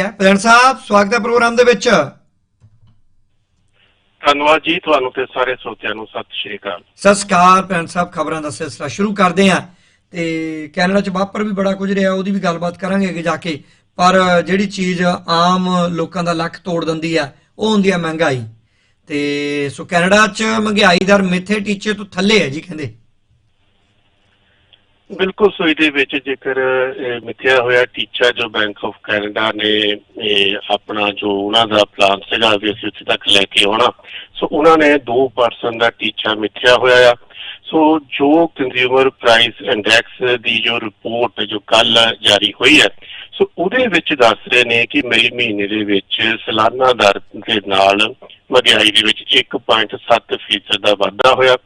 ਹੈ। ਪ੍ਰਧਾਨ ਸਾਹਿਬ ਸਵਾਗਤ ਹੈ ਪ੍ਰੋਗਰਾਮ ਦੇ ਵਿੱਚ। ਧੰਨਵਾਦ ਜੀ ਤੁਹਾਨੂੰ ਤੇ ਸਾਰੇ ਸਰੋਤਿਆਂ ਨੂੰ। ਸਤਿ ਸ਼੍ਰੀ ਅਕਾਲ। ਅਕਾਲ ਪ੍ਰਧਾਨ ਸਾਹਿਬ ਖਬਰਾਂ ਦਾ ਸਿਲਸਿਲਾ ਸ਼ੁਰੂ ਕਰਦੇ ਹਾਂ। ਤੇ ਕੈਨੇਡਾ ਚ ਵਾਪਰ ਵੀ ਬੜਾ ਕੁਝ ਰਿਹਾ ਉਹਦੀ ਵੀ ਗੱਲਬਾਤ ਕਰਾਂਗੇ ਅੱਗੇ ਜਾ ਕੇ। ਪਰ ਜਿਹੜੀ ਚੀਜ਼ ਆਮ ਲੋਕਾਂ ਦਾ ਲੱਕ ਤੋੜ ਦਿੰਦੀ ਆ ਉਹ ਹੁੰਦੀ ਆ ਮਹਿੰਗਾਈ। ਤੇ ਸੋ ਕੈਨੇਡਾ ਚ ਮਹਿੰਗਾਈ ਦਰ ਮਿੱਥੇ ਟੀਚੇ ਤੋਂ ਥੱਲੇ ਹੈ ਜੀ ਕਹਿੰਦੇ। ਬਿਲਕੁਲ ਸੋ ਇਹਦੇ ਵਿੱਚ ਜੇਕਰ ਇਹ ਮਿੱਥਿਆ ਹੋਇਆ ਟੀਚਾ ਜੋ ਬੈਂਕ ਆਫ ਕੈਨੇਡਾ ਨੇ ਆਪਣਾ ਜੋ ਉਹਨਾਂ ਦਾ ਪਲਾਨ ਸੀਗਾ ਵੀ ਅਸੀਂ ਉੱਥੇ ਤੱਕ ਲੈ ਕੇ ਆਉਣਾ। ਸੋ ਉਹਨਾਂ ਨੇ 2% ਦਾ ਟੀਚਾ ਮਿੱਥਿਆ ਹੋਇਆ ਆ। ਸੋ ਜੋ ਕੰਜ਼ਿਊਮਰ ਪ੍ਰਾਈਸ ਇੰਡੈਕਸ ਦੀ ਜੋ ਰਿਪੋਰਟ ਜੋ ਕੱਲ ਜਾਰੀ ਹੋਈ ਹੈ, ਸੋ ਉਹਦੇ ਵਿੱਚ ਦੱਸ ਰਹੇ ਨੇ ਕਿ ਮਈ ਮਹੀਨੇ ਦੇ ਵਿੱਚ ਸਾਲਾਨਾ ਦਰ ਦੇ ਨਾਲ ਮਹਿੰਗਾਈ ਦੇ ਵਿੱਚ 1.7% ਦਾ ਵਾਧਾ ਹੋਇਆ।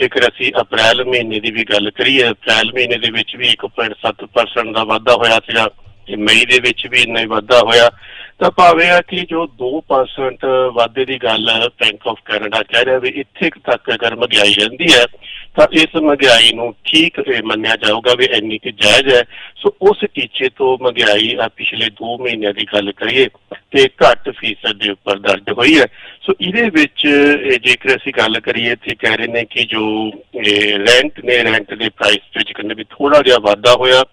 ਜੇਕਰ ਅਸੀਂ ਅਪ੍ਰੈਲ ਮਹੀਨੇ ਦੀ ਵੀ ਗੱਲ ਕਰੀਏ, ਅਪ੍ਰੈਲ ਮਹੀਨੇ ਦੇ ਵਿੱਚ ਵੀ 1.7% ਦਾ ਵਾਧਾ ਹੋਇਆ ਸੀਗਾ ਤੇ ਮਈ ਦੇ ਵਿੱਚ ਵੀ ਇੰਨਾ ਹੀ ਵਾਧਾ ਹੋਇਆ। ਤਾਂ ਭਾਵੇਂ ਆ ਕਿ ਜੋ 2% ਵਾਧੇ ਦੀ ਗੱਲ ਬੈਂਕ ਆਫ ਕੈਨੇਡਾ ਕਹਿ ਰਿਹਾ ਵੀ ਇੱਥੇ ਤੱਕ ਅਗਰ ਮਹਿੰਗਾਈ ਰਹਿੰਦੀ ਹੈ, ਤਾਂ ਇਸ ਮਹਿੰਗਾਈ ਨੂੰ ਠੀਕ ਮੰਨਿਆ ਜਾਊਗਾ ਵੀ ਇੰਨੀ ਕਿ ਜਾਇਜ਼ ਹੈ। ਸੋ ਉਸ ਟੀਚੇ ਤੋਂ ਮਹਿੰਗਾਈ ਪਿਛਲੇ 2 ਮਹੀਨਿਆਂ ਦੀ ਗੱਲ ਕਰੀਏ, ਤੇ ਘੱਟ ਫੀਸਦ ਦੇ ਉੱਪਰ ਦਰਜ ਹੋਈ ਹੈ। ਸੋ ਇਹਦੇ ਵਿੱਚ ਜੇਕਰ ਅਸੀਂ ਗੱਲ ਕਰੀਏ ਤੇ ਕਹਿ ਰਹੇ ਨੇ ਕਿ ਜੋ ਰੈਂਟ ਨੇ ਰੈਂਟ ਦੇ ਪ੍ਰਾਈਸ ਵਿੱਚ ਕਹਿੰਦੇ ਵੀ ਥੋੜਾ ਜਿਹਾ ਵਾਧਾ ਹੋਇਆ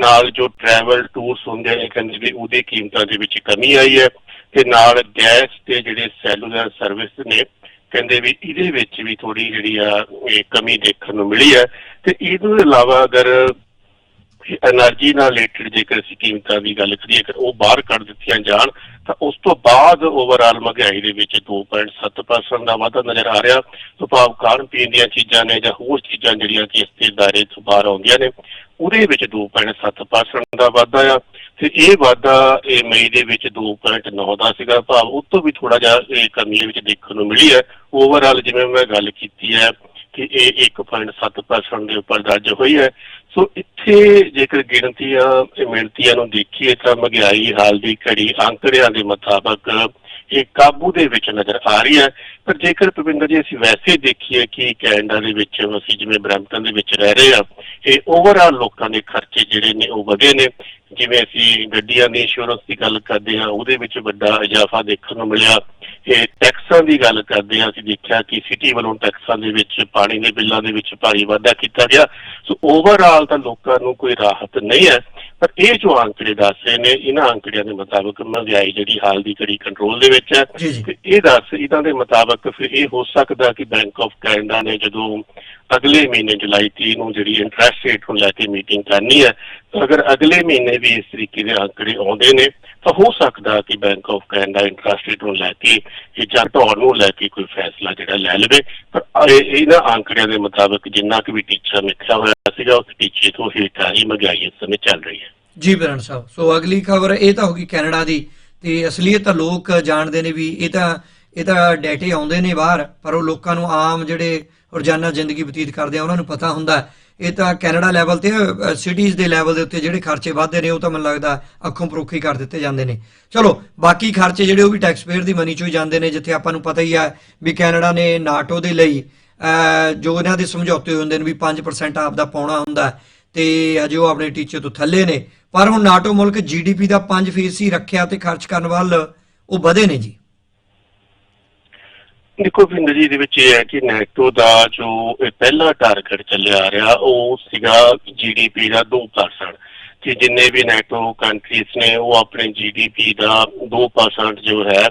ਨਾਲ ਜੋ ਟਰੈਵਲ ਟੂਰਸ ਹੁੰਦੇ ਨੇ, ਕਹਿੰਦੇ ਵੀ ਉਹਦੀ ਕੀਮਤਾਂ ਦੇ ਵਿੱਚ ਕਮੀ ਆਈ ਹੈ ਤੇ ਨਾਲ ਗੈਸ ਤੇ ਜਿਹੜੇ ਸੈਲੂਲਰ ਸਰਵਿਸ ਨੇ, ਕਹਿੰਦੇ ਵੀ ਇਹਦੇ ਵਿੱਚ ਵੀ ਥੋੜੀ ਜਿਹੜੀ ਆ, ਇਹ ਕਮੀ ਦੇਖਣ ਨੂੰ ਮਿਲੀ ਹੈ। ਤੇ ਇਹਦੇ ਇਲਾਵਾ ਅਗਰ ਐਨਰਜੀ ਨਾਲ ਰਿਲੇਟਡ ਜੇਕਰ ਅਸੀਂ ਕੀਮਤਾਂ ਦੀ ਗੱਲ ਕਰੀਏ, ਅਗਰ ਉਹ ਬਾਹਰ ਕੱਢ ਦਿੱਤੀਆਂ ਜਾਣ, ਤਾਂ ਉਸ ਤੋਂ ਬਾਅਦ ਓਵਰਆਲ ਮਹਿੰਗਾਈ ਦੇ ਵਿੱਚ 2.7% ਦਾ ਵਾਧਾ ਨਜ਼ਰ ਆ ਰਿਹਾ। ਤੋਂ ਭਾਵ ਖਾਣ ਪੀਣ ਦੀਆਂ ਚੀਜ਼ਾਂ ਨੇ ਜਾਂ ਹੋਰ ਚੀਜ਼ਾਂ ਜਿਹੜੀਆਂ ਕਿ ਇਸ ਦੇ ਦਾਇਰੇ ਤੋਂ ਬਾਹਰ ਆਉਂਦੀਆਂ ਨੇ, ਉਹਦੇ ਵਿੱਚ 2.7% ਦਾ ਵਾਧਾ ਆ। ਤੇ ਇਹ ਵਾਧਾ ਇਹ ਮਈ ਦੇ ਵਿੱਚ 2.9 ਦਾ ਸੀਗਾ। ਭਾਵ ਉਸ ਤੋਂ ਵੀ ਥੋੜਾ ਜਿਹਾ ਇਹ ਕਮੀ ਵਿੱਚ ਦੇਖਣ ਨੂੰ ਮਿਲੀ ਹੈ। ਓਵਰਆਲ ਜਿਵੇਂ ਮੈਂ ਗੱਲ ਕੀਤੀ ਹੈ ਕਿ ਇਹ 1.7% ਦੇ ਉੱਪਰ ਦਰਜ ਹੋਈ ਹੈ। ਸੋ ਇੱਥੇ ਜੇਕਰ ਗਿਣਤੀਆਂ ਤੇ ਮਿਣਤੀਆਂ ਨੂੰ ਦੇਖੀਏ ਤਾਂ ਮਹਿੰਗਾਈ ਹਾਲ ਦੀ ਘੜੀ ਅੰਕੜਿਆਂ ਦੇ ਮੁਤਾਬਕ ਇਹ ਕਾਬੂ ਦੇ ਵਿੱਚ ਨਜ਼ਰ ਆ ਰਹੀ ਹੈ। ਪਰ ਜੇਕਰ ਭਵਿੰਦਰ ਜੀ ਅਸੀਂ ਵੈਸੇ ਦੇਖੀਏ ਕਿ ਕੈਨੇਡਾ ਦੇ ਵਿੱਚ ਅਸੀਂ ਜਿਵੇਂ ਬ੍ਰੈਂਪਟਨ ਦੇ ਵਿੱਚ ਰਹਿ ਰਹੇ ਆ ਇਹ ਓਵਰਆਲ ਲੋਕਾਂ ਦੇ ਖਰਚੇ ਜਿਹੜੇ ਨੇ ਉਹ ਵਧੇ ਨੇ। ਜਿਵੇਂ ਅਸੀਂ ਗੱਡੀਆਂ ਦੀ ਇੰਸ਼ੋਰੈਂਸ ਦੀ ਗੱਲ ਕਰਦੇ ਹਾਂ, ਉਹਦੇ ਵਿੱਚ ਵੱਡਾ ਇਜ਼ਾਫਾ ਦੇਖਣ ਨੂੰ ਮਿਲਿਆ। ਇਹ ਟੈਕਸਾਂ ਦੀ ਗੱਲ ਕਰਦੇ ਹਾਂ ਅਸੀਂ ਦੇਖਿਆ ਕਿ ਸਿਟੀ ਵੱਲੋਂ ਟੈਕਸਾਂ ਦੇ ਵਿੱਚ ਪਾਣੀ ਦੇ ਬਿੱਲਾਂ ਦੇ ਵਿੱਚ ਭਾਰੀ ਵਾਧਾ ਕੀਤਾ ਗਿਆ। ਸੋ ਓਵਰਆਲ ਤਾਂ ਲੋਕਾਂ ਨੂੰ ਕੋਈ ਰਾਹਤ ਨਹੀਂ ਹੈ ਪਰ ਇਹ ਜੋ ਅੰਕੜੇ ਦੱਸ ਰਹੇ ਨੇ ਇਹਨਾਂ ਅੰਕੜਿਆਂ ਦੇ ਮੁਤਾਬਕ ਮਹਿੰਗਾਈ ਜਿਹੜੀ ਹਾਲ ਦੀ ਘੜੀ ਕੰਟਰੋਲ ਦੇ ਵਿੱਚ ਹੈ। ਤੇ ਇਹ ਦੱਸ ਇਹਨਾਂ ਦੇ ਮੁਤਾਬਕ ਫਿਰ ਇਹ ਹੋ ਸਕਦਾ ਕਿ ਬੈਂਕ ਆਫ ਕੈਨੇਡਾ ਨੇ ਜਦੋਂ ਅਗਲੇ ਮਹੀਨੇ ਜੁਲਾਈ 30 ਨੂੰ ਜਿਹੜੀ ਇੰਟਰਸਟ ਰੇਟ ਨੂੰ ਲੈ ਕੇ ਮੀਟਿੰਗ ਕਰਨੀ ਹੈ, ਤਾਂ ਅਗਰ ਅਗਲੇ ਮਹੀਨੇ ਵੀ ਇਸ ਤਰੀਕੇ ਦੇ ਅੰਕੜੇ ਆਉਂਦੇ ਨੇ, ਤਾਂ ਹੋ ਸਕਦਾ ਕਿ Bank of Canada interest rate ਨੂੰ ਲੈ ਕੇ ਇਹ ਜਾਂ ਢਾਉਣ ਨੂੰ ਲੈ ਕੇ ਕੋਈ ਫੈਸਲਾ ਜਿਹੜਾ ਲੈ ਲਵੇ। ਪਰ ਇਹਨਾਂ ਅੰਕੜਿਆਂ ਦੇ ਮੁਤਾਬਕ ਜਿੰਨਾ ਕੁ ਵੀ ਟੀਚਾ ਮਿੱਥਿਆ ਹੋਇਆ ਸੀਗਾ, ਉਸ ਟੀਚੇ ਤੋਂ ਹੇਠਾਂ ਹੀ ਮਹਿੰਗਾਈ ਇਸ ਸਮੇਂ ਚੱਲ ਰਹੀ ਹੈ। ਜੀ ਪ੍ਰਧਾਨ ਸਾਹਿਬ, ਸੋ ਅਗਲੀ ਖਬਰ ਇਹ ਤਾਂ ਹੋਗੀ ਕੈਨੇਡਾ ਦੀ, ਤੇ ਅਸਲੀਅਤ ਤਾਂ ਲੋਕ ਜਾਣਦੇ ਨੇ ਵੀ ਇਹ ਤਾਂ ਇਹ ਤਾਂ ਡੇਟੇ ਆਉਂਦੇ ਨੇ ਬਾਹਰ, ਪਰ ਉਹ ਲੋਕਾਂ ਨੂੰ ਆਮ ਜਿਹੜੇ ਰੋਜ਼ਾਨਾ ਜ਼ਿੰਦਗੀ ਬਤੀਤ ਕਰਦੇ ਆ, ਉਹਨਾਂ ਨੂੰ ਪਤਾ ਹੁੰਦਾ ਇਹ ਤਾਂ ਕੈਨੇਡਾ ਲੈਵਲ ਤੇ ਸਿਟੀਜ਼ ਦੇ ਲੈਵਲ ਦੇ ਉੱਤੇ ਜਿਹੜੇ ਖਰਚੇ ਵਧਦੇ ਨੇ, ਉਹ ਤਾਂ ਮੈਨੂੰ ਲੱਗਦਾ ਅੱਖੋਂ ਪਰੋਖੀ ਕਰ ਦਿੱਤੇ ਜਾਂਦੇ ਨੇ। ਚਲੋ, ਬਾਕੀ ਖਰਚੇ ਜਿਹੜੇ ਉਹ ਵੀ ਟੈਕਸ ਪੇਅਰ ਦੀ ਮਨੀ ਚੋਂ ਹੀ ਜਾਂਦੇ ਨੇ, ਜਿੱਥੇ ਆਪਾਂ ਨੂੰ ਪਤਾ ਹੀ ਆ ਵੀ ਕੈਨੇਡਾ ਨੇ ਨਾਟੋ ਦੇ ਲਈ ਜੋ ਇਹਨਾਂ ਦੇ ਸਮਝੌਤੇ ਹੁੰਦੇ ਨੇ ਵੀ 5% ਆਪ ਦਾ ਪਾਉਣਾ ਹੁੰਦਾ ਹੈ, ਤੇ ਅਜੇ ਉਹ ਆਪਣੇ ਟੀਚੇ ਤੋਂ ਥੱਲੇ ਨੇ। ਪਰ ਹੁਣ ਨਾਟੋ ਮੁਲਕ ਜੀਡੀਪੀ ਦਾ 5% ਹੀ ਰੱਖਿਆ ਤੇ ਖਰਚ ਕਰਨ ਵੱਲ ਉਹ ਵਧੇ ਨੇ ਜੀ। ਦੇਖੋ ਭਿੰਦਰ ਜੀ ਦੇ ਵਿੱਚ ਇਹ ਹੈ ਕਿ ਨੈਟੋ ਦਾ ਜੋ ਇਹ ਪਹਿਲਾ ਟਾਰਗੇਟ ਚੱਲਿਆ ਆ ਰਿਹਾ, ਉਹ ਸੀਗਾ ਜੀਡੀਪੀ ਦਾ 2% ਕਿ ਜਿੰਨੇ ਵੀ ਨੈਟੋ ਕੰਟਰੀਜ਼ ਨੇ, ਉਹ ਆਪਣੇ ਜੀਡੀਪੀ ਦਾ 2% ਜੋ ਹੈ,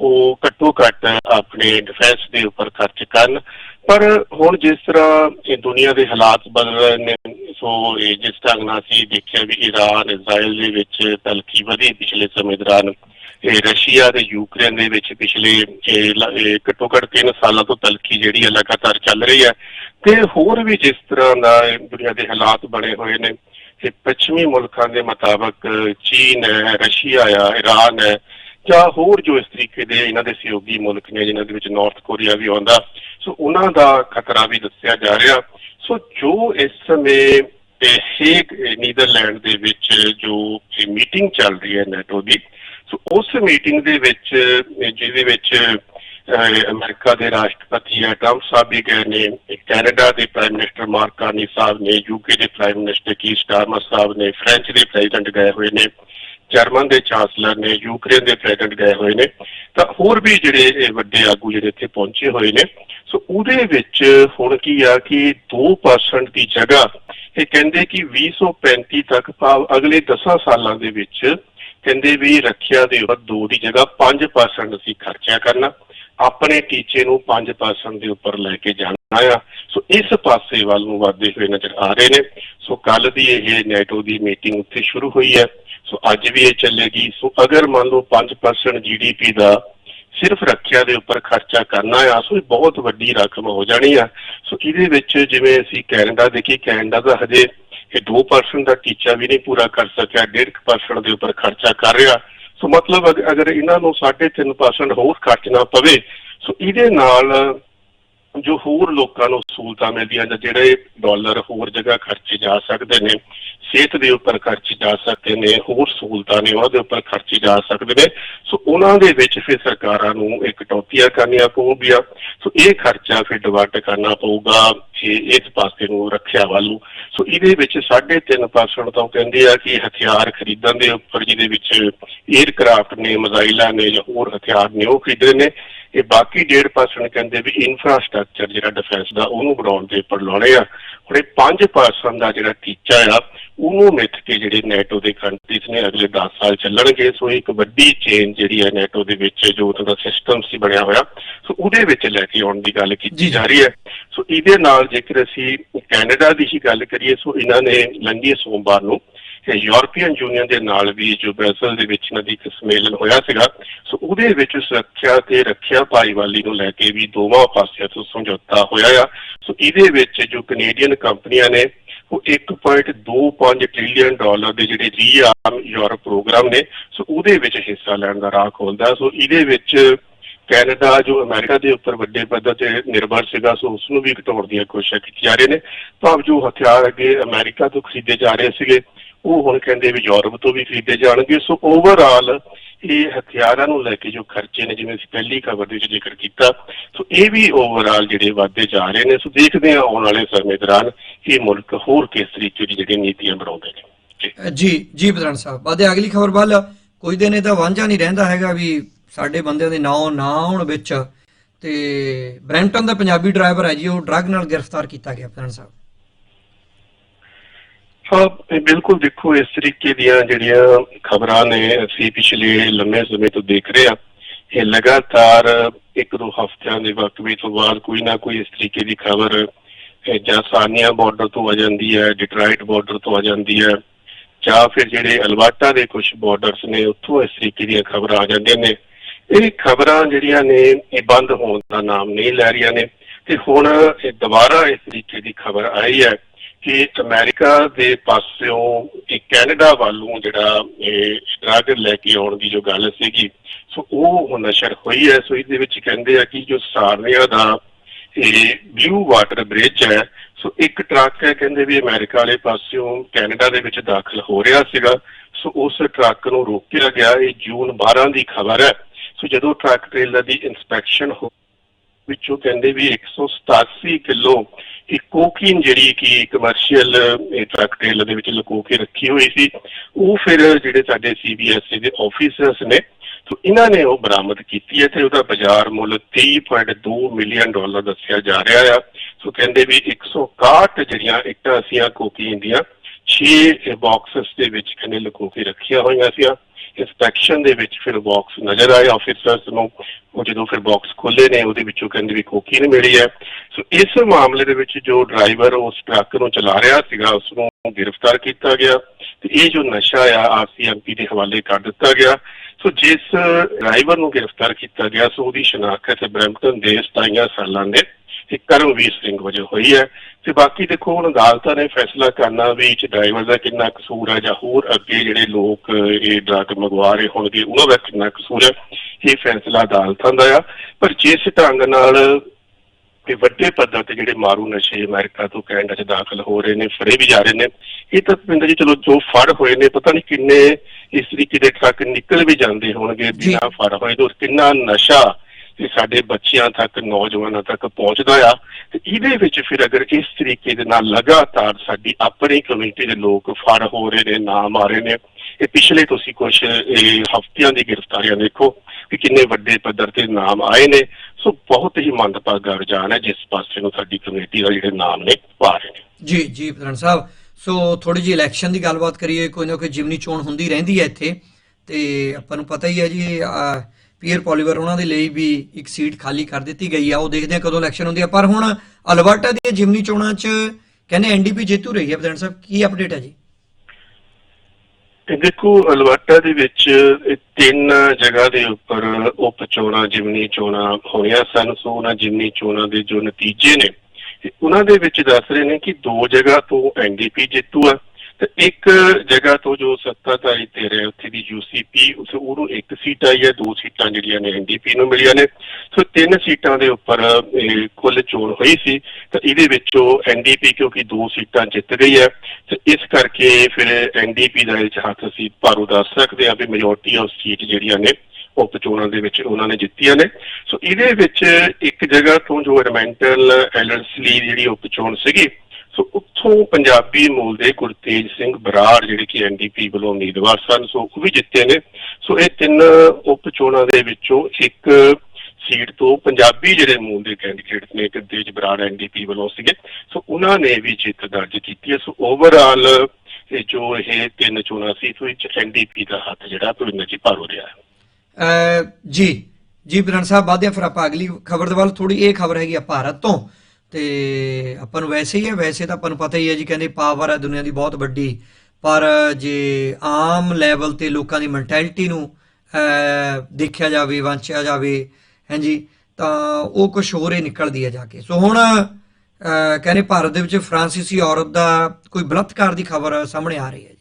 ਉਹ ਘੱਟੋ ਘੱਟ ਆਪਣੇ ਡਿਫੈਂਸ ਦੇ ਉੱਪਰ ਖਰਚ ਕਰਨ। ਪਰ ਹੁਣ ਜਿਸ ਤਰ੍ਹਾਂ ਇਹ ਦੁਨੀਆ ਦੇ ਹਾਲਾਤ ਬਦਲ ਰਹੇ ਨੇ, ਸੋ ਇਹ ਜਿਸ ਢੰਗ ਨਾਲ ਅਸੀਂ ਦੇਖਿਆ ਵੀ ਈਰਾਨ ਇਜ਼ਰਾਈਲ ਦੇ ਵਿੱਚ ਤਲਖੀ ਵਧੀ ਪਿਛਲੇ ਸਮੇਂ ਦੌਰਾਨ, ਇਹ ਰਸ਼ੀਆ ਤੇ ਯੂਕਰੇਨ ਦੇ ਵਿੱਚ ਪਿਛਲੇ ਇਹ ਘੱਟੋ ਘੱਟ 3 ਸਾਲਾਂ ਤੋਂ ਤਲਖੀ ਜਿਹੜੀ ਹੈ ਲਗਾਤਾਰ ਚੱਲ ਰਹੀ ਹੈ ਤੇ ਹੋਰ ਵੀ ਜਿਸ ਤਰ੍ਹਾਂ ਦਾ ਇਹ ਦੁਨੀਆ ਦੇ ਹਾਲਾਤ ਬਣੇ ਹੋਏ ਨੇ ਕਿ ਪੱਛਮੀ ਮੁਲਕਾਂ ਦੇ ਮੁਤਾਬਕ, ਚੀਨ ਹੈ, ਰਸ਼ੀਆ ਆ ਈਰਾਨ ਹੈ ਜਾਂ ਹੋਰ ਜੋ ਇਸ ਤਰੀਕੇ ਦੇ ਇਹਨਾਂ ਦੇ ਸਹਿਯੋਗੀ ਮੁਲਕ ਨੇ ਜਿਨ੍ਹਾਂ ਦੇ ਵਿੱਚ ਨਾਰਥ ਕੋਰੀਆ ਵੀ ਆਉਂਦਾ ਸੋ ਉਹਨਾਂ ਦਾ ਖਤਰਾ ਵੀ ਦੱਸਿਆ ਜਾ ਰਿਹਾ। ਸੋ ਜੋ ਇਸ ਸਮੇਂ ਹੇਗ ਨੀਦਰਲੈਂਡ ਦੇ ਵਿੱਚ ਜੋ ਮੀਟਿੰਗ ਚੱਲ ਰਹੀ ਹੈ ਨੈਟੋ ਦੀ ਸੋ ਉਸ ਮੀਟਿੰਗ ਦੇ ਵਿੱਚ ਜਿਹਦੇ ਵਿੱਚ ਅਹ, ਅਮਰੀਕਾ ਦੇ ਰਾਸ਼ਟਰਪਤੀ ਹੈ ਟਰੰਪ ਸਾਹਿਬ ਵੀ ਗਏ ਨੇ ਕੈਨੇਡਾ ਦੇ ਪ੍ਰਾਈਮ ਮਿਨਿਸਟਰ ਮਾਰਕ ਕਾਰਨੀ ਸਾਹਿਬ ਨੇ ਯੂਕੇ ਦੇ ਪ੍ਰਾਈਮ ਮਿਨਿਸਟਰ ਕੀ ਸਟਾਰਮਰ ਸਾਹਿਬ ਨੇ ਫ੍ਰੈਂਚ ਦੇ ਪ੍ਰੈਜ਼ੀਡੈਂਟ ਗਏ ਹੋਏ ਨੇ। ਜਰਮਨ ਦੇ ਚਾਂਸਲਰ ਨੇ, ਯੂਕਰੇਨ ਦੇ ਪ੍ਰੈਜ਼ੀਡੈਂਟ ਗਏ ਹੋਏ ਨੇ, ਤਾਂ ਹੋਰ ਵੀ ਜਿਹੜੇ ਇਹ ਵੱਡੇ ਆਗੂ ਜਿਹੜੇ ਇੱਥੇ ਪਹੁੰਚੇ ਹੋਏ ਨੇ, ਸੋ ਉਹਦੇ ਵਿੱਚ ਹੁਣ ਕੀ ਆ ਕਿ 2% ਦੀ ਜਗ੍ਹਾ ਇਹ ਕਹਿੰਦੇ ਕਿ 2035 ਤੱਕ ਭਾਵ ਅਗਲੇ 10 ਸਾਲਾਂ ਦੇ ਵਿੱਚ ਕਹਿੰਦੇ ਵੀ ਰੱਖਿਆ ਦੇ ਉੱਪਰ 2 ਦੀ ਜਗ੍ਹਾ 5% ਅਸੀਂ ਖਰਚਿਆ ਕਰਨਾ, ਆਪਣੇ ਟੀਚੇ ਨੂੰ 5% ਦੇ ਉੱਪਰ ਲੈ ਕੇ ਜਾਣਾ ਆ। ਸੋ ਇਸ ਪਾਸੇ ਵੱਲ ਨੂੰ ਵਧਦੇ ਹੋਏ ਨਜ਼ਰ ਆ ਰਹੇ ਨੇ। ਸੋ ਕੱਲ ਦੀ ਇਹ ਨੈਟੋ ਦੀ ਮੀਟਿੰਗ ਉੱਥੇ ਸ਼ੁਰੂ ਹੋਈ ਹੈ। ਸੋ ਅੱਜ ਵੀ ਇਹ ਚੱਲੇਗੀ। ਸੋ ਅਗਰ ਮੰਨ ਲਓ 5% ਜੀਡੀਪੀ ਦਾ ਸਿਰਫ ਰੱਖਿਆ ਦੇ ਉੱਪਰ ਖਰਚਾ ਕਰਨਾ ਆ, ਸੋ ਇਹ ਬਹੁਤ ਵੱਡੀ ਰਕਮ ਹੋ ਜਾਣੀ ਆ। ਸੋ ਇਹਦੇ ਵਿੱਚ ਜਿਵੇਂ ਅਸੀਂ ਕੈਨੇਡਾ ਦੇਖੀ ਕੈਨੇਡਾ ਦਾ ਹਜੇ ਇਹ 2% ਦਾ ਟੀਚਾ ਵੀ ਨਹੀਂ ਪੂਰਾ ਕਰ ਸਕਿਆ 1.5% ਦੇ ਉੱਪਰ ਖਰਚਾ ਕਰ ਰਿਹਾ। ਸੋ ਮਤਲਬ ਅਗਰ ਇਹਨਾਂ ਨੂੰ 3.5% ਹੋਰ ਖਰਚਣਾ ਪਵੇ, ਸੋ ਇਹਦੇ ਨਾਲ ਜੋ ਹੋਰ ਲੋਕਾਂ ਨੂੰ ਸਹੂਲਤਾਂ ਮਿਲਦੀਆਂ ਜਾਂ ਜਿਹੜੇ ਡਾਲਰ ਹੋਰ ਜਗ੍ਹਾ ਖਰਚੇ ਜਾ ਸਕਦੇ ਨੇ, ਸਿਹਤ ਦੇ ਉੱਪਰ ਖਰਚੇ ਜਾ ਸਕਦੇ ਨੇ, ਹੋਰ ਸਹੂਲਤਾਂ ਨੇ ਉਹਨਾਂ ਦੇ ਉੱਪਰ ਖਰਚੇ ਜਾ ਸਕਦੇ ਨੇ। ਸੋ ਉਹਨਾਂ ਦੇ ਵਿੱਚ ਫਿਰ ਸਰਕਾਰਾਂ ਨੂੰ ਇੱਕ ਕਟੌਤੀਆਂ ਕਰਨੀਆਂ ਪਊਗੀਆਂ। ਸੋ ਇਹ ਖਰਚਾ ਫਿਰ ਡਿਵਰਟ ਕਰਨਾ ਪਊਗਾ, ਇਹ ਇਸ ਪਾਸੇ ਨੂੰ ਰੱਖਿਆ ਵੱਲ ਨੂੰ। ਸੋ ਇਹਦੇ ਵਿੱਚ 3.5% ਤਾਂ ਉਹ ਕਹਿੰਦੇ ਆ ਕਿ ਹਥਿਆਰ ਖਰੀਦਣ ਦੇ ਉੱਪਰ, ਜਿਹਦੇ ਵਿੱਚ 에ਅਰਕ੍ਰਾਫਟ ਨੇ ਮਜ਼ਾਈਲਾਂ ਨੇ ਜਾਂ ਹੋਰ ਹਥਿਆਰ ਨੇ ਉਹ ਖਰੀਦਣੇ ਨੇ। ਇਹ ਬਾਕੀ 1.5% ਕਹਿੰਦੇ ਵੀ ਇਨਫਰਾਸਟ੍ਰਕਚਰ ਜਿਹੜਾ ਡਿਫੈਂਸ ਦਾ ਉਹਨੂੰ ਬਣਾਉਣ ਦੇ ਉੱਪਰ ਲਾਉਣੇ ਆ। ਹੁਣ ਇਹ 5% ਦਾ ਜਿਹੜਾ ਟੀਚਾ ਆ ਉਹਨੂੰ ਮਿੱਥ ਕੇ ਜਿਹੜੇ ਨੈਟੋ ਦੇ ਕੰਟਰੀਜ਼ ਨੇ ਅਗਲੇ 10 ਸਾਲ ਚੱਲਣਗੇ। ਸੋ ਇੱਕ ਵੱਡੀ ਚੇਂਜ ਜਿਹੜੀ ਹੈ ਨੈਟੋ ਦੇ ਵਿੱਚ ਜੋ ਉਹਨਾਂ ਦਾ ਸਿਸਟਮ ਸੀ ਬਣਿਆ ਹੋਇਆ ਸੋ ਉਹਦੇ ਵਿੱਚ ਲੈ ਕੇ ਆਉਣ ਦੀ ਗੱਲ ਕੀਤੀ ਜੀ। ਜਾ। ਰਹੀ ਹੈ। ਸੋ ਇਹਦੇ ਨਾਲ ਜੇਕਰ ਅਸੀਂ ਕੈਨੇਡਾ ਦੀ ਹੀ ਗੱਲ ਕਰੀਏ ਸੋ ਇਹਨਾਂ ਨੇ ਲੰਘੇ ਸੋਮਵਾਰ ਨੂੰ ਇਹ ਯੂਰਪੀਅਨ ਯੂਨੀਅਨ ਦੇ ਨਾਲ ਵੀ ਜੋ ਬ੍ਰੈਸਲ ਦੇ ਵਿੱਚ ਇਹਨਾਂ ਦੀ ਇੱਕ ਸੰਮੇਲਨ ਹੋਇਆ ਸੀਗਾ, ਸੋ ਉਹਦੇ ਵਿੱਚ ਸੁਰੱਖਿਆ ਤੇ ਰੱਖਿਆ ਭਾਈਵਾਲੀ ਨੂੰ ਲੈ ਕੇ ਵੀ ਦੋਵਾਂ ਪਾਸਿਆਂ ਤੋਂ ਸਮਝੌਤਾ ਹੋਇਆ ਆ। ਸੋ ਇਹਦੇ ਵਿੱਚ ਜੋ ਕੈਨੇਡੀਅਨ ਕੰਪਨੀਆਂ ਨੇ, ਉਹ 1.25 ਟ੍ਰਿਲੀਅਨ ਡਾਲਰ ਦੇ ਜਿਹੜੇ ਰੀਆਰਮ ਯੂਰਪ ਪ੍ਰੋਗਰਾਮ ਨੇ, ਸੋ ਉਹਦੇ ਵਿੱਚ ਹਿੱਸਾ ਲੈਣ ਦਾ ਰਾਹ ਖੋਲਦਾ ਸੋ ਇਹਦੇ ਵਿੱਚ ਕੈਨੇਡਾ, ਜੋ ਅਮਰੀਕਾ ਦੇ ਉੱਪਰ ਵੱਡੇ ਪੱਧਰ ਤੇ ਨਿਰਭਰ ਸੀਗਾ, ਸੋ ਉਸ ਨੂੰ ਵੀ ਘਟਾਉਣ ਦੀਆਂ ਕੋਸ਼ਿਸ਼ਾਂ ਕੀਤੀਆਂ ਜਾ ਰਹੀਆਂ ਨੇ। ਭਾਵ ਜੋ ਹਥਿਆਰ ਅੱਗੇ ਅਮਰੀਕਾ ਤੋਂ ਖਰੀਦੇ ਜਾ ਰਹੇ ਸੀਗੇ ਉਹ ਹੁਣ ਕਹਿੰਦੇ ਵੀ ਯੂਰਪ ਤੋਂ ਵੀ ਖਰੀਦੇ ਜਾਣਗੇ। ਸੋ ਓਵਰਆਲ ਇਹ ਹਥਿਆਰਾਂ ਨੂੰ ਲੈ ਕੇ ਜੋ ਖਰਚੇ ਨੇ, ਜਿਵੇਂ ਅਸੀਂ ਪਹਿਲੀ ਖਬਰ ਦੇ ਵਿੱਚ ਜ਼ਿਕਰ ਕੀਤਾ ਸੋ ਇਹ ਵੀ ਓਵਰਆਲ ਜਿਹੜੇ ਵਾਧੇ ਜਾ ਰਹੇ ਨੇ। ਸੋ ਦੇਖਦੇ ਹਾਂ ਆਉਣ ਵਾਲੇ ਸਮੇਂ ਦੌਰਾਨ ਇਹ ਮੁਲਕ ਹੋਰ ਕਿਸ ਤਰੀਕੇ ਦੀ ਜਿਹੜੀ ਨੀਤੀਆਂ ਬਣਾਉਂਦੇ ਨੇ। ਜੀ। ਜੀ ਪ੍ਰਧਾਨ ਸਾਹਿਬ ਬਾਦੇ ਅਗਲੀ ਖਬਰ ਵੱਲ ਕੋਈ ਦਿਨ ਇਹ ਤਾਂ ਵਾਂਝਾ ਨਹੀਂ ਰਹਿੰਦਾ ਹੈਗਾ ਵੀ ਸਾਡੇ ਬੰਦਿਆਂ ਦੇ ਨਾਂ ਨਾ ਆਉਣ ਵਿੱਚ ਤੇ ਬ੍ਰੈਂਟਨ ਦਾ ਪੰਜਾਬੀ ਡਰਾਈਵਰ ਹੈ ਜੀ, ਉਹ ਡਰੱਗ ਨਾਲ ਗ੍ਰਿਫਤਾਰ ਕੀਤਾ ਗਿਆ ਪ੍ਰਧਾਨ ਸਾਹਿਬ। ਹਾਂ, ਇਹ ਬਿਲਕੁਲ ਦੇਖੋ, ਇਸ ਤਰੀਕੇ ਦੀਆਂ ਜਿਹੜੀਆਂ ਖਬਰਾਂ ਨੇ ਅਸੀਂ ਪਿਛਲੇ ਲੰਮੇ ਸਮੇਂ ਤੋਂ ਦੇਖ ਰਹੇ ਹਾਂ। ਇਹ ਲਗਾਤਾਰ ਇੱਕ ਦੋ ਹਫ਼ਤਿਆਂ ਦੇ ਵਕਤ ਤੋਂ ਬਾਅਦ ਕੋਈ ਨਾ ਕੋਈ ਇਸ ਤਰੀਕੇ ਦੀ ਖਬਰ ਜਾਂ ਸਾਨੀਆ ਬਾਰਡਰ ਤੋਂ ਆ ਜਾਂਦੀ ਹੈ ਡਿਟਰਾਈਟ ਬਾਰਡਰ ਤੋਂ ਆ ਜਾਂਦੀ ਹੈ, ਜਾਂ ਫਿਰ ਜਿਹੜੇ ਅਲਵਾਟਾ ਦੇ ਕੁਝ ਬਾਰਡਰਸ ਨੇ, ਉੱਥੋਂ ਇਸ ਤਰੀਕੇ ਦੀਆਂ ਖਬਰਾਂ ਆ ਜਾਂਦੀਆਂ ਨੇ। ਇਹ ਖਬਰਾਂ ਜਿਹੜੀਆਂ ਨੇ, ਇਹ ਬੰਦ ਹੋਣ ਦਾ ਨਾਮ ਨਹੀਂ ਲੈ ਰਹੀਆਂ ਨੇ। ਤੇ ਹੁਣ ਇਹ ਦੁਬਾਰਾ ਇਸ ਤਰੀਕੇ ਦੀ ਖਬਰ ਆਈ ਹੈ ਕਿ ਅਮਰੀਕਾ ਦੇ ਪਾਸਿਓਂ ਇਹ ਕੈਨੇਡਾ ਵੱਲੋਂ ਜਿਹੜਾ ਇਹ ਡਰੱਗ ਲੈ ਕੇ ਆਉਣ ਦੀ ਜੋ ਗੱਲ ਸੀਗੀ, ਸੋ ਉਹ ਹੁਣ ਨਸ਼ਰ ਹੋਈ ਹੈ। ਸੋ ਇਹਦੇ ਵਿੱਚ ਕਹਿੰਦੇ ਆ ਕਿ ਜੋ ਸਾਰਨੀਆ ਦਾ ਇਹ ਬਲੂ ਵਾਟਰ ਬ੍ਰਿਜ ਹੈ, ਸੋ ਇੱਕ ਟਰੱਕ ਹੈ, ਕਹਿੰਦੇ ਵੀ ਅਮਰੀਕਾ ਵਾਲੇ ਪਾਸਿਓਂ ਕੈਨੇਡਾ ਦੇ ਵਿੱਚ ਦਾਖਲ ਹੋ ਰਿਹਾ ਸੀਗਾ। ਸੋ ਉਸ ਟਰੱਕ ਨੂੰ ਰੋਕਿਆ ਗਿਆ। ਇਹ ਜੂਨ 12 ਦੀ ਖਬਰ ਹੈ। ਸੋ ਜਦੋਂ ਟਰੱਕ ਟ੍ਰੇਲਰ ਦੀ ਇਨਸਪੈਕਸ਼ਨ ਹੋ ਵਿੱਚੋਂ ਕਹਿੰਦੇ ਵੀ 187 ਕਿਲੋ ਇਹ ਕੋਕੀਨ ਜਿਹੜੀ ਕਿ ਕਮਰਸ਼ੀਅਲ ਟਰੱਕ ਟ੍ਰੇਲਰ ਦੇ ਵਿੱਚ ਲੁਕੋ ਕੇ ਰੱਖੀ ਹੋਈ ਸੀ, ਉਹ ਫਿਰ ਜਿਹੜੇ ਸਾਡੇ ਸੀਬੀਐਸਈ ਦੇ ਆਫੀਸਰਸ ਨੇ ਸੋ ਇਹਨਾਂ ਨੇ ਉਹ ਬਰਾਮਦ ਕੀਤੀ ਹੈ ਤੇ ਉਹਦਾ ਬਾਜ਼ਾਰ ਮੁੱਲ 30.2 ਮਿਲੀਅਨ ਡਾਲਰ ਦੱਸਿਆ ਜਾ ਰਿਹਾ ਆ। ਸੋ ਕਹਿੰਦੇ ਵੀ 161 ਜਿਹੜੀਆਂ ਇੱਟਾਂ ਸੀਆਂ ਕੋਕੀਨ ਦੀਆਂ 6 ਬਾਕਸਸ ਦੇ ਵਿੱਚ ਕਹਿੰਦੇ ਲੁਕੋ ਕੇ ਰੱਖੀਆਂ ਹੋਈਆਂ ਸੀਆਂ। ਇਨਸਪੈਕਸ਼ਨ ਦੇ ਵਿੱਚ ਫਿਰ ਬਾਕਸ ਨਜ਼ਰ ਆਏ ਆਫੀਸਰਸ ਨੂੰ ਉਹ ਜਦੋਂ ਫਿਰ ਬਾਕਸ ਖੋਲੇ ਨੇ, ਉਹਦੇ ਵਿੱਚੋਂ ਕਹਿੰਦੇ ਵੀ ਕੋਕੀਨ ਮਿਲੀ ਹੈ। ਸੋ ਇਸ ਮਾਮਲੇ ਦੇ ਵਿੱਚ ਜੋ ਡਰਾਈਵਰ ਉਸ ਟਰੱਕ ਨੂੰ ਚਲਾ ਰਿਹਾ ਸੀਗਾ ਉਸ ਨੂੰ ਗ੍ਰਿਫਤਾਰ ਕੀਤਾ ਗਿਆ ਤੇ ਇਹ ਜੋ ਨਸ਼ਾ ਆ ਆਰਸੀਐਮਪੀ ਦੇ ਹਵਾਲੇ ਕਰ ਦਿੱਤਾ ਗਿਆ। ਸੋ ਜਿਸ ਡਰਾਈਵਰ ਨੂੰ ਗ੍ਰਿਫਤਾਰ ਕੀਤਾ ਗਿਆ, ਸੋ ਉਹਦੀ ਸ਼ਨਾਖਤ ਬ੍ਰੈਂਪਟਨ ਦੇ 27 ਸਾਲਾਂ ਦੇ ਇੱਕ ਕਰਮਵੀਰ ਸਿੰਘ ਵਜੋਂ ਹੋਈ ਹੈ ਤੇ ਬਾਕੀ ਦੇਖੋ ਹੁਣ ਅਦਾਲਤਾਂ ਨੇ ਫੈਸਲਾ ਕਰਨਾ ਵੀ ਇਹ ਡਰਾਈਵਰ ਦਾ ਕਿੰਨਾ ਕਸੂਰ ਹੈ ਜਾਂ ਹੋਰ ਅੱਗੇ ਜਿਹੜੇ ਲੋਕ ਇਹ ਡਰੱਗ ਮੰਗਵਾ ਰਹੇ ਹੋਣਗੇ ਉਹਨਾਂ ਦਾ ਕਿੰਨਾ ਕਸੂਰ ਹੈ ਇਹ ਫੈਸਲਾ ਅਦਾਲਤਾਂ ਦਾ ਆ ਪਰ ਜਿਸ ਢੰਗ ਨਾਲ ਇਹ ਵੱਡੇ ਪੱਧਰ ਤੇ ਜਿਹੜੇ ਮਾਰੂ ਨਸ਼ੇ ਅਮਰੀਕਾ ਤੋਂ ਕੈਨੇਡਾ 'ਚ ਦਾਖਲ ਹੋ ਰਹੇ ਨੇ ਫੜੇ ਵੀ ਜਾ ਰਹੇ ਨੇ ਇਹ ਤਾਂ ਪਿੰਡ ਜੀ ਚਲੋ ਜੋ ਫੜ ਹੋਏ ਨੇ ਪਤਾ ਨਹੀਂ ਕਿੰਨੇ ਇਸ ਤਰੀਕੇ ਦੇ ਟਰੱਕ ਨਿਕਲ ਵੀ ਜਾਂਦੇ ਹੋਣਗੇ। ਬਿਨਾਂ ਫੜ ਹੋਏ ਤੋਂ ਕਿੰਨਾ ਨਸ਼ਾ ਇਹ ਸਾਡੇ ਬੱਚਿਆਂ ਤੱਕ, ਨੌਜਵਾਨਾਂ ਤੱਕ ਪਹੁੰਚਦਾ ਆ। ਤੇ ਇਹਦੇ ਵਿੱਚ ਫਿਰ ਅਗਰ ਇਸ ਤਰੀਕੇ ਦੇ ਨਾਲ ਲਗਾਤਾਰ ਸਾਡੀ ਆਪਣੀ ਕਮਿਊਨਿਟੀ ਦੇ ਲੋਕ ਫੜ ਹੋ ਰਹੇ ਨੇ, ਨਾਮ ਆ ਰਹੇ ਨੇ, ਇਹ ਪਿਛਲੇ ਤੁਸੀਂ ਕੁਝ ਹਫ਼ਤਿਆਂ ਦੀ ਗ੍ਰਿਫਤਾਰੀਆਂ ਦੇਖੋ ਕਿ ਕਿੰਨੇ ਵੱਡੇ ਪੱਧਰ ਤੇ ਨਾਮ ਆਏ ਨੇ। ਸੋ ਬਹੁਤ ਹੀ ਮੰਦਭਾਗਾ ਰੁਝਾਨ ਹੈ ਜਿਸ ਪਾਸੇ ਨੂੰ ਸਾਡੀ ਕਮਿਊਨਿਟੀ ਦਾ ਜਿਹੜੇ ਨਾਮ ਨੇ ਪਾ ਰਹੇ ਨੇ। ਜੀ ਜੀ, ਪ੍ਰਧਾਨ ਸਾਹਿਬ, ਸੋ ਥੋੜੀ ਜਿਹੀ ਇਲੈਕਸ਼ਨ ਦੀ ਗੱਲਬਾਤ ਕਰੀਏ, ਕੋਈ ਨਾ ਕੋਈ ਜਿਮਨੀ ਚੋਣ ਹੁੰਦੀ ਰਹਿੰਦੀ ਹੈ ਇੱਥੇ। ਤੇ ਆਪਾਂ ਨੂੰ ਪਤਾ ਹੀ ਹੈ ਜੀ ਪੀਅਰ ਪੋਲੀਵਰ ਉਹਨਾਂ ਦੇ ਲਈ ਵੀ ਇੱਕ ਸੀਟ ਖਾਲੀ ਕਰ ਦਿੱਤੀ ਗਈ ਆ। ਉਹ ਦੇਖਦੇ ਆ ਕਦੋਂ ਇਲੈਕਸ਼ਨ ਹੁੰਦੀ ਆ। ਪਰ ਹੁਣ ਅਲਬਰਟਾ ਦੀਆਂ ਜਿਮਨੀ ਚੋਣਾਂ 'ਚ ਕਹਿੰਦੇ ਐਨਡੀਪੀ ਜੇਤੂ ਰਹੀ ਹੈ ਪ੍ਰਧਾਨ ਸਾਹਿਬ। ਕੀ ਅਪਡੇਟ ਹੈ ਜੀ? ਦੇਖੋ ਅਲਵਾਟਾ ਦੇ ਵਿੱਚ ਤਿੰਨ ਜਗ੍ਹਾ ਦੇ ਉੱਪਰ ਉਪ ਚੋਣਾਂ, ਜਿਮਨੀ ਚੋਣਾਂ ਹੋਈਆਂ ਸਨ। ਸੋ ਉਹਨਾਂ ਜਿਮਨੀ ਚੋਣਾਂ ਦੇ ਜੋ ਨਤੀਜੇ ਨੇ ਉਹਨਾਂ ਦੇ ਵਿੱਚ ਦੱਸ ਰਹੇ ਨੇ ਕਿ ਦੋ ਜਗ੍ਹਾ ਤੋਂ ਐਨਡੀਪੀ ਜੇਤੂ ਆ। ਤੇ ਇੱਕ ਜਗ੍ਹਾ ਤੋਂ ਜੋ ਸੱਤਾਧਾਰੀ ਧਿਰ ਹੈ, ਉੱਥੇ ਦੀ ਯੂਸੀਪੀ ਉਸ ਉਹਨੂੰ ਇੱਕ ਸੀਟ ਆਈ ਹੈ, ਦੋ ਸੀਟਾਂ ਜਿਹੜੀਆਂ ਨੇ ਐਨਡੀਪੀ ਨੂੰ ਮਿਲੀਆਂ ਨੇ। ਸੋ ਤਿੰਨ ਸੀਟਾਂ ਦੇ ਉੱਪਰ ਕੁੱਲ ਚੋਣ ਹੋਈ ਸੀ। ਤਾਂ ਇਹਦੇ ਵਿੱਚੋਂ ਐਨਡੀਪੀ ਕਿਉਂਕਿ ਦੋ ਸੀਟਾਂ ਜਿੱਤ ਗਈ ਹੈ, ਤੇ ਇਸ ਕਰਕੇ ਫਿਰ ਐਨਡੀਪੀ ਦਾ ਇਹ 'ਚ ਹੱਥ ਅਸੀਂ ਭਾਰੂ ਦੱਸ ਸਕਦੇ ਹਾਂ ਵੀ ਮੈਜੋਰਟੀ ਆਫ ਸੀਟ ਜਿਹੜੀਆਂ ਨੇ, ਉਪ ਚੋਣਾਂ ਦੇ ਵਿੱਚ ਉਹਨਾਂ ਨੇ ਜਿੱਤੀਆਂ ਨੇ। ਸੋ ਇਹਦੇ ਵਿੱਚ ਇੱਕ ਜਗ੍ਹਾ ਤੋਂ ਜੋ ਐਡਮੈਂਟਲ ਐਲਰਸਲੀ ਜਿਹੜੀ ਉਪ ਚੋਣ ਸੀਗੀ, ਸੋ ਸੋ ਪੰਜਾਬੀ ਮੂਲ ਦੇ ਗੁਰਤੇਜ ਸਿੰਘ ਬਰਾੜ, ਜਿਹੜੇ ਕਿ ਐਨਡੀਪੀ ਵੱਲੋਂ ਉਮੀਦਵਾਰ ਸਨ, ਸੋ ਉਹ ਵੀ ਜਿੱਤੇ ਨੇ। ਸੋ ਇਹ ਤਿੰਨ ਉਪ ਚੋਣਾਂ ਦੇ ਵਿੱਚੋਂ ਇੱਕ ਸੀਟ ਤੋਂ ਪੰਜਾਬੀ ਜਿਹੜੇ ਮੂਲ ਦੇ ਕੈਂਡੀਡੇਟ ਨੇ ਗੁਰਤੇਜ ਬਰਾੜ ਐਨਡੀਪੀ ਵੱਲੋਂ ਸੀਗੇ। ਸੋ ਉਹਨਾਂ ਨੇ ਵੀ ਜਿੱਤ ਦਰਜ ਕੀਤੀ ਹੈ। ਸੋ ਓਵਰਆਲ ਇਹ ਜੋ ਇਹ ਤਿੰਨ ਚੋਣਾਂ ਸੀ ਸੋ ਇਹ ਚ ਐਨਡੀਪੀ ਦਾ ਹੱਥ ਜਿਹੜਾ ਭਵਿੰਦਰ ਜੀ ਹੋ ਰਿਹਾ ਹੈ। ਜੀ ਜੀ ਪ੍ਰਧਾਨ ਸਾਹਿਬ ਬਾਅਦ ਫਿਰ ਆਪਾਂ ਅਗਲੀ ਖਬਰ ਦੇ ਵੱਲ। ਥੋੜੀ ਇਹ ਖਬਰ ਹੈਗੀ ਆ ਭਾਰਤ ਤੋਂ। ਤੇ ਆਪਾਂ ਨੂੰ ਵੈਸੇ ਹੀ ਹੈ, ਵੈਸੇ ਤਾਂ ਆਪਾਂ ਨੂੰ ਪਤਾ ਹੀ ਹੈ ਜੀ, ਕਹਿੰਦੇ ਪਾਵਰ ਹੈ ਦੁਨੀਆ ਦੀ ਬਹੁਤ ਵੱਡੀ। ਪਰ ਜੇ ਆਮ ਲੈਵਲ ਤੇ ਲੋਕਾਂ ਦੀ ਮੈਂਟੈਲਿਟੀ ਨੂੰ ਦੇਖਿਆ ਜਾਵੇ ਵਾਂਚਿਆ ਜਾਵੇ, ਹਾਂਜੀ, ਤਾਂ ਉਹ ਕੁਝ ਹੋਰ ਹੀ ਨਿਕਲਦੀ ਹੈ ਜਾ ਕੇ। ਸੋ ਹੁਣ ਕਹਿੰਦੇ ਭਾਰਤ ਦੇ ਵਿੱਚ ਫ੍ਰਾਂਸੀਸੀ ਔਰਤ ਦਾ ਕੋਈ ਬਲਾਤਕਾਰ ਦੀ ਖਬਰ ਸਾਹਮਣੇ ਆ ਰਹੀ ਹੈ ਜੀ।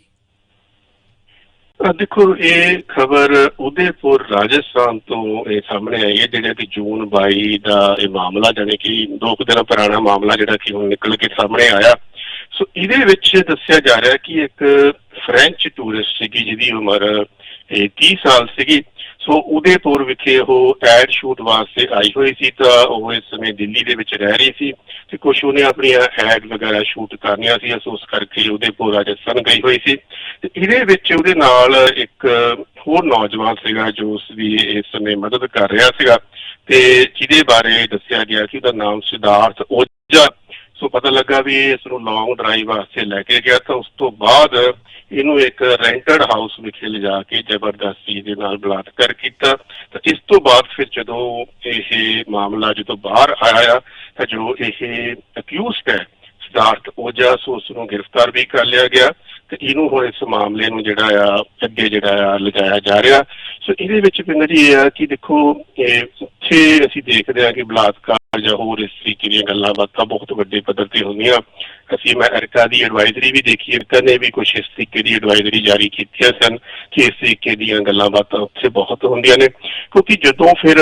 ਦੇਖੋ, ਇਹ ਖਬਰ ਉਦੈਪੁਰ ਰਾਜਸਥਾਨ ਤੋਂ ਇਹ ਸਾਹਮਣੇ ਆਈ ਹੈ, ਜਿਹੜਾ ਕਿ ਜੂਨ 22 ਦਾ ਇਹ ਮਾਮਲਾ, ਜਾਣੀ ਕਿ ਦੋ ਕੁ ਦਿਨ ਪੁਰਾਣਾ ਮਾਮਲਾ ਜਿਹੜਾ ਕਿ ਹੁਣ ਨਿਕਲ ਕੇ ਸਾਹਮਣੇ ਆਇਆ। ਸੋ, ਇਹਦੇ ਵਿੱਚ ਦੱਸਿਆ ਜਾ ਰਿਹਾ ਕਿ ਇੱਕ ਫ੍ਰੈਂਚ ਟੂਰਿਸਟ ਸੀਗੀ, ਜਿਹਦੀ ਉਮਰ ਇਹ 30 ਸਾਲ ਸੀਗੀ। ਸੋ ਉਹਦੇ ਉਦੈਪੁਰ ਵਿਖੇ ਉਹ ਐਡ ਸ਼ੂਟ ਵਾਸਤੇ ਆਈ ਹੋਈ ਸੀ ਤਾਂ ਉਹ ਇਸ ਸਮੇਂ ਦਿੱਲੀ ਦੇ ਵਿੱਚ ਰਹਿ ਰਹੀ ਸੀ ਤੇ ਕੁਝ ਉਹਨੇ ਆਪਣੀਆਂ ਐਡ ਵਗੈਰਾ ਸ਼ੂਟ ਕਰਨੀਆਂ ਸੀ ਸੋ ਉਸ ਕਰਕੇ ਉਦੈਪੁਰ ਰਾਜਸਥਾਨ ਗਈ ਹੋਈ ਸੀ। ਤੇ ਇਹਦੇ ਵਿੱਚ ਉਹਦੇ ਨਾਲ ਇੱਕ ਹੋਰ ਨੌਜਵਾਨ ਸੀਗਾ ਜੋ ਉਸ ਦੀ ਇਸ ਸਮੇਂ ਮਦਦ ਕਰ ਰਿਹਾ ਸੀਗਾ ਤੇ ਜਿਹਦੇ ਬਾਰੇ ਦੱਸਿਆ ਗਿਆ ਸੀ ਉਹਦਾ ਨਾਮ ਸਿਧਾਰਥ ਓਝਾ ਸੋ ਪਤਾ ਲੱਗਾ ਵੀ ਇਹ ਇਸ ਨੂੰ ਲੌਂਗ ਡਰਾਈਵ ਵਾਸਤੇ ਲੈ ਕੇ ਗਿਆ, ਤਾਂ ਉਸ ਤੋਂ ਬਾਅਦ ਇਹਨੂੰ ਇੱਕ ਰੈਂਟਡ ਹਾਊਸ ਵਿਖੇ ਲਿਜਾ ਕੇ ਜ਼ਬਰਦਸਤੀ ਦੇ ਨਾਲ ਬਲਾਤਕਾਰ ਕੀਤਾ। ਤਾਂ ਇਸ ਤੋਂ ਬਾਅਦ ਫਿਰ ਜਦੋਂ ਇਹ ਮਾਮਲਾ ਜਦੋਂ ਬਾਹਰ ਆਇਆ, ਤਾਂ ਜੋ ਇਹ ਅਕਿਊਜ਼ਡ ਹੈ, ਸਿਧਾਰਥ ਓਜਾ, ਸੋ ਉਸ ਨੂੰ ਗ੍ਰਿਫਤਾਰ ਵੀ ਕਰ ਲਿਆ ਗਿਆ। ਤੇ ਇਹਨੂੰ ਹੁਣ ਇਸ ਮਾਮਲੇ ਨੂੰ ਜਿਹੜਾ ਆ, ਅੱਗੇ ਜਿਹੜਾ ਆ ਲਿਜਾਇਆ ਜਾ ਰਿਹਾ। ਸੋ ਇਹਦੇ ਵਿੱਚ ਪਿੰਦਰ ਜੀ ਇਹ ਆ ਕਿ ਦੇਖੋ, ਇਹ ਉੱਥੇ ਅਸੀਂ ਦੇਖਦੇ ਆ ਕਿ ਬਲਾਤਕਾਰ ਜਾਂ ਹੋਰ ਇਸ ਤਰੀਕੇ ਦੀਆਂ ਗੱਲਾਂ ਬਾਤਾਂ ਬਹੁਤ ਵੱਡੇ ਪੱਧਰ ਤੇ ਹੁੰਦੀਆਂ। ਅਸੀਂ ਮੈਂ ਅਰਕਾ ਦੀ ਐਡਵਾਈਜ਼ਰੀ ਵੀ ਦੇਖੀ ਅਰਕਾ ਨੇ ਵੀ ਕੁਝ ਇਸ ਤਰੀਕੇ ਦੀ ਐਡਵਾਈਜ਼ਰੀ ਜਾਰੀ ਕੀਤੀਆਂ ਸਨ ਕਿ ਇਸ ਤਰੀਕੇ ਦੀਆਂ ਗੱਲਾਂ ਬਾਤਾਂ ਉੱਥੇ ਬਹੁਤ ਹੁੰਦੀਆਂ ਨੇ। ਕਿਉਂਕਿ ਜਦੋਂ ਫਿਰ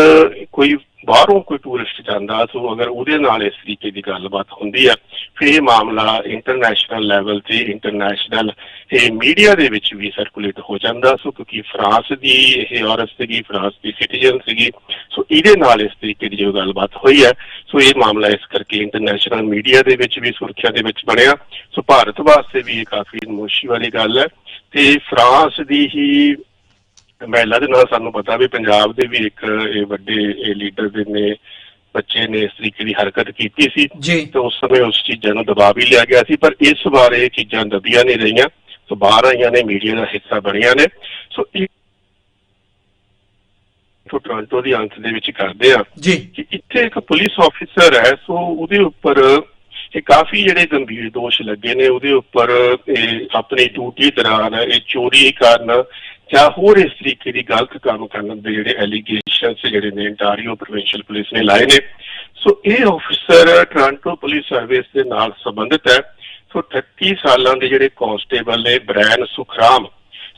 ਕੋਈ ਬਾਹਰੋਂ ਕੋਈ ਟੂਰਿਸਟ ਜਾਂਦਾ, ਸੋ ਅਗਰ ਉਹਦੇ ਨਾਲ ਇਸ ਤਰੀਕੇ ਦੀ ਗੱਲਬਾਤ ਹੁੰਦੀ ਆ, ਫਿਰ ਇਹ ਮਾਮਲਾ ਇੰਟਰਨੈਸ਼ਨਲ ਲੈਵਲ ਤੇ ਇੰਟਰਨੈਸ਼ਨਲ ਇਹ ਮੀਡੀਆ ਦੇ ਵਿੱਚ ਵੀ ਸਰਕੂਲੇਟ ਹੋ ਜਾਂਦਾ। ਸੋ ਕਿਉਂਕਿ ਫਰਾਂਸ ਦੀ ਇਹ ਔਰਤ ਸੀਗੀ, ਫਰਾਂਸ ਦੀ ਸਿਟੀਜ਼ਨ ਸੀਗੀ, ਸੋ ਇਹਦੇ ਨਾਲ ਇਸ ਤਰੀਕੇ ਦੀ ਜੋ ਗੱਲਬਾਤ ਹੋਈ ਹੈ, ਸੋ ਇਹ ਮਾਮਲਾ ਇਸ ਕਰਕੇ ਇੰਟਰਨੈਸ਼ਨਲ ਮੀਡੀਆ ਦੇ ਵਿੱਚ ਵੀ ਸੁਰੱਖਿਆ ਦੇ ਵਿੱਚ ਬਣਿਆ। ਸੋ ਭਾਰਤ ਵਾਸਤੇ ਵੀ ਇਹ ਕਾਫੀ ਨਮੋਸ਼ੀ ਵਾਲੀ ਗੱਲ ਹੈ। ਤੇ ਫਰਾਂਸ ਦੀ ਹੀ ਮਹਿਲਾ ਦੇ ਨਾਲ ਸਾਨੂੰ ਪਤਾ ਵੀ ਪੰਜਾਬ ਦੇ ਵੀ ਇੱਕ ਇਹ ਵੱਡੇ ਇਹ ਲੀਡਰ ਦੇ ਨੇ ਬੱਚੇ ਨੇ ਇਸ ਤਰੀਕੇ ਦੀ ਹਰਕਤ ਕੀਤੀ ਸੀ। ਤੇ ਉਸ ਸਮੇਂ ਉਸ ਚੀਜ਼ਾਂ ਨੂੰ ਦਬਾ ਵੀ ਲਿਆ ਗਿਆ ਸੀ ਪਰ ਇਸ ਬਾਰੇ ਇਹ ਚੀਜ਼ਾਂ ਦਬੀਆਂ ਨਹੀਂ ਰਹੀਆਂ। ਸੋ ਬਾਹਰ ਆਈਆਂ ਨੇ ਮੀਡੀਆ ਦਾ ਹਿੱਸਾ ਬਣੀਆਂ ਨੇ। ਸੋ ਇਹ ਤੋਂ ਟੋਰਾਂਟੋ ਦੀ ਅੰਤ ਦੇ ਵਿੱਚ ਕਰਦੇ ਆ ਜੀ। ਕਿ ਇੱਥੇ ਇੱਕ ਪੁਲਿਸ ਆਫੀਸਰ ਹੈ ਸੋ ਉਹਦੇ ਉੱਪਰ ਇਹ ਕਾਫੀ ਜਿਹੜੇ ਗੰਭੀਰ ਦੋਸ਼ ਲੱਗੇ ਨੇ, ਉਹਦੇ ਉੱਪਰ ਇਹ ਆਪਣੀ ਡਿਊਟੀ ਦੌਰਾਨ ਇਹ ਚੋਰੀ ਕਰਨ ਜਾਂ ਹੋਰ ਇਸ ਤਰੀਕੇ ਦੀ ਗਲਤ ਕੰਮ ਕਰਨ ਦੇ ਜਿਹੜੇ ਐਲੀਗੇਸ਼ਨਸ ਜਿਹੜੇ ਨੇ ਇੰਟਾਰੀਓ ਪ੍ਰੋਵਿੰਸ਼ੀਅਲ ਪੁਲਿਸ ਨੇ ਲਾਏ ਨੇ। ਸੋ ਇਹ ਆਫੀਸਰ ਟੋਰਾਂਟੋ ਪੁਲਿਸ ਸਰਵਿਸ ਦੇ ਨਾਲ ਸੰਬੰਧਿਤ ਹੈ। ਸੋ 38 ਸਾਲਾਂ ਦੇ ਜਿਹੜੇ ਕਾਂਸਟੇਬਲ ਨੇ, ਬ੍ਰੈਨ ਸੁਖਰਾਮ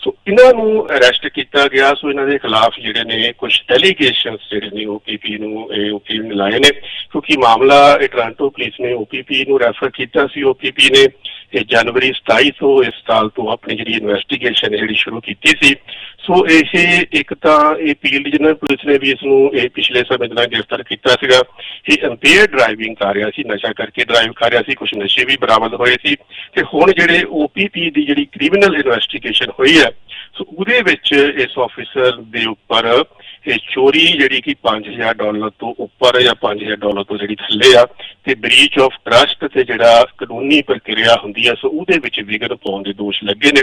ਸੋ ਇਹਨਾਂ ਨੂੰ ਅਰੈਸਟ ਕੀਤਾ ਗਿਆ, ਸੋ ਇਹਨਾਂ ਦੇ ਖਿਲਾਫ ਜਿਹੜੇ ਨੇ ਕੁਝ ਐਲੀਗੇਸ਼ਨਸ ਜਿਹੜੇ ਨੇ ਓਪੀਪੀ ਨੂੰ, ਇਹ ਓਪੀਪੀ ਨੇ ਲਾਏ ਨੇ, ਕਿਉਂਕਿ ਮਾਮਲਾ ਇਹ ਟੋਰਾਂਟੋ ਪੁਲਿਸ ਨੇ ਓਪੀਪੀ ਨੂੰ ਰੈਫਰ ਕੀਤਾ ਸੀ ਓਪੀਪੀ ਨੇ ਇਹ ਜਨਵਰੀ 27 ਤੋਂ ਇਸ ਸਾਲ ਤੋਂ ਆਪਣੀ ਜਿਹੜੀ ਇਨਵੈਸਟੀਗੇਸ਼ਨ ਜਿਹੜੀ ਸ਼ੁਰੂ ਕੀਤੀ ਸੀ। ਸੋ ਇਹ ਇੱਕ ਤਾਂ ਇਹ ਪੀਲ ਜਨਰਲ ਪੁਲਿਸ ਨੇ ਵੀ ਇਸ ਨੂੰ ਇਹ ਪਿਛਲੇ ਸਮੇਂ ਦੌਰਾਨ ਗ੍ਰਿਫਤਾਰ ਕੀਤਾ ਸੀਗਾ। ਇਹ ਇੰਪੇਅਰ ਡਰਾਈਵਿੰਗ ਕਰ ਰਿਹਾ ਸੀ, ਨਸ਼ਾ ਕਰਕੇ ਡਰਾਈਵ ਕਰ ਰਿਹਾ ਸੀ ਕੁਝ ਨਸ਼ੇ ਵੀ ਬਰਾਮਦ ਹੋਏ ਸੀ। ਤੇ ਹੁਣ ਜਿਹੜੇ ਓਪੀਪੀ ਦੀ ਜਿਹੜੀ ਕ੍ਰਿਮੀਨਲ ਇਨਵੈਸਟੀਗੇਸ਼ਨ ਹੋਈ ਹੈ, ਸੋ ਉਹਦੇ ਵਿੱਚ ਇਸ ਆਫੀਸਰ ਦੇ ਉੱਪਰ ਇਹ ਚੋਰੀ ਜਿਹੜੀ ਕਿ 5000 ਡਾਲਰ ਤੋਂ ਉੱਪਰ ਜਾਂ 5000 ਡਾਲਰ ਤੋਂ ਜਿਹੜੀ ਥੱਲੇ ਆ ਤੇ ਬ੍ਰੀਚ ਆਫ ਟਰਸਟ ਤੇ ਜਿਹੜਾ ਕਾਨੂੰਨੀ ਪ੍ਰਕਿਰਿਆ ਹੁੰਦੀ ਆ, ਸੋ ਉਹਦੇ ਵਿੱਚ ਵਿਘਨ ਪਾਉਣ ਦੇ ਦੋਸ਼ ਲੱਗੇ ਨੇ।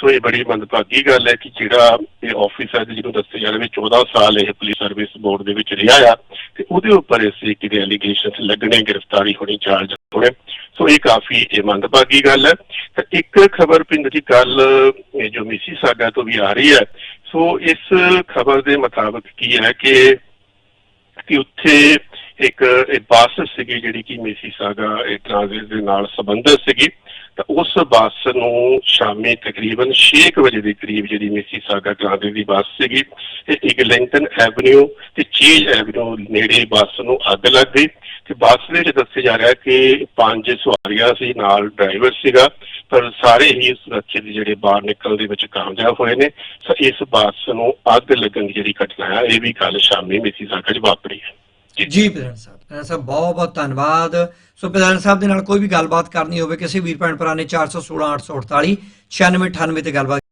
ਸੋ ਇਹ ਬੜੀ ਮੰਦਭਾਗੀ ਗੱਲ ਹੈ ਕਿ ਜਿਹੜਾ ਇਹ ਆਫੀਸਰ ਜਿਹਨੂੰ ਦੱਸਿਆ ਜਾ ਰਿਹਾ ਵੀ 14 ਸਾਲ ਇਹ ਪੁਲਿਸ ਸਰਵਿਸ ਬੋਰਡ ਦੇ ਵਿੱਚ ਰਿਹਾ ਆ ਤੇ ਉਹਦੇ ਉੱਪਰ ਇਸ ਤਰੀਕੇ ਦੇ ਐਲੀਗੇਸ਼ਨਸ ਲੱਗਣੇ, ਗ੍ਰਿਫਤਾਰੀ ਹੋਣੀ ਚਾਰਜ ਹੋਣੇ। ਸੋ ਇਹ ਕਾਫੀ ਇਹ ਮੰਦਭਾਗੀ ਗੱਲ ਹੈ। ਤਾਂ ਇੱਕ ਖਬਰ ਪਿੰਡ ਦੀ ਕੱਲ ਜੋ ਮਿਸੀ ਸਾਗਾ ਤੋਂ ਵੀ ਆ ਰਹੀ ਹੈ ਸੋ ਇਸ ਖਬਰ ਦੇ ਮੁਤਾਬਕ ਕੀ ਹੈ ਕਿ ਕਿ ਉੱਥੇ ਇੱਕ ਇਹ ਬੱਸ ਸੀਗੀ ਜਿਹੜੀ ਕਿ ਮੇਸੀ ਸਾਗਾ ਇਹ ਟ੍ਰਾਂਜ਼ਿਟ ਦੇ ਨਾਲ ਸੰਬੰਧਿਤ ਸੀਗੀ। ਤਾਂ ਉਸ ਬੱਸ ਨੂੰ ਸ਼ਾਮੀ ਤਕਰੀਬਨ 6 ਵਜੇ ਦੇ ਕਰੀਬ ਜਿਹੜੀ ਮਿਸੀ ਸਾਗਾ ਟ੍ਰਾਂਜ਼ਿਟ ਦੀ ਬੱਸ ਸੀਗੀ, ਤੇ ਇਗਲਿੰਗਟਨ ਐਵਨਿਊ ਤੇ ਚੀਜ਼ ਐਵਨਿਊ ਨੇੜੇ ਬੱਸ ਨੂੰ ਅੱਗ ਲੱਗ ਗਈ। ਤੇ ਬੱਸ ਦੇ ਵਿੱਚ ਦੱਸਿਆ ਜਾ ਰਿਹਾ ਕਿ ਪੰਜ ਸਵਾਰੀਆਂ ਸੀ, ਨਾਲ ਡਰਾਈਵਰ ਸੀਗਾ, ਪਰ ਸਾਰੇ ਹੀ ਸੁਰੱਖਿਅਤ ਜਿਹੜੇ ਬਾਹਰ ਨਿਕਲਣ ਦੇ ਵਿੱਚ ਕਾਮਯਾਬ ਹੋਏ ਨੇ। ਸੋ ਇਸ ਬੱਸ ਨੂੰ ਅੱਗ ਲੱਗਣ ਦੀ ਜਿਹੜੀ ਘਟਨਾ ਹੈ ਇਹ ਵੀ ਕੱਲ ਸ਼ਾਮੀ ਮਿਸੀ ਸਾਗਾ 'ਚ ਵਾਪਰੀ ਹੈ। ਜੀ ਪ੍ਰਧਾਨ ਸਾਹਿਬ। ਪ੍ਰਧਾਨ ਸਾਹਿਬ ਬਹੁਤ ਬਹੁਤ ਧੰਨਵਾਦ। ਸੋ ਪ੍ਰਧਾਨ ਸਾਹਿਬ ਦੇ ਨਾਲ ਕੋਈ ਵੀ ਗੱਲਬਾਤ ਕਰਨੀ ਹੋਵੇ, ਕਿਸੇ ਵੀਰ ਭੈਣ ਭਰਾ ਨੇ 416 848 9698 ਤੇ ਗੱਲਬਾਤ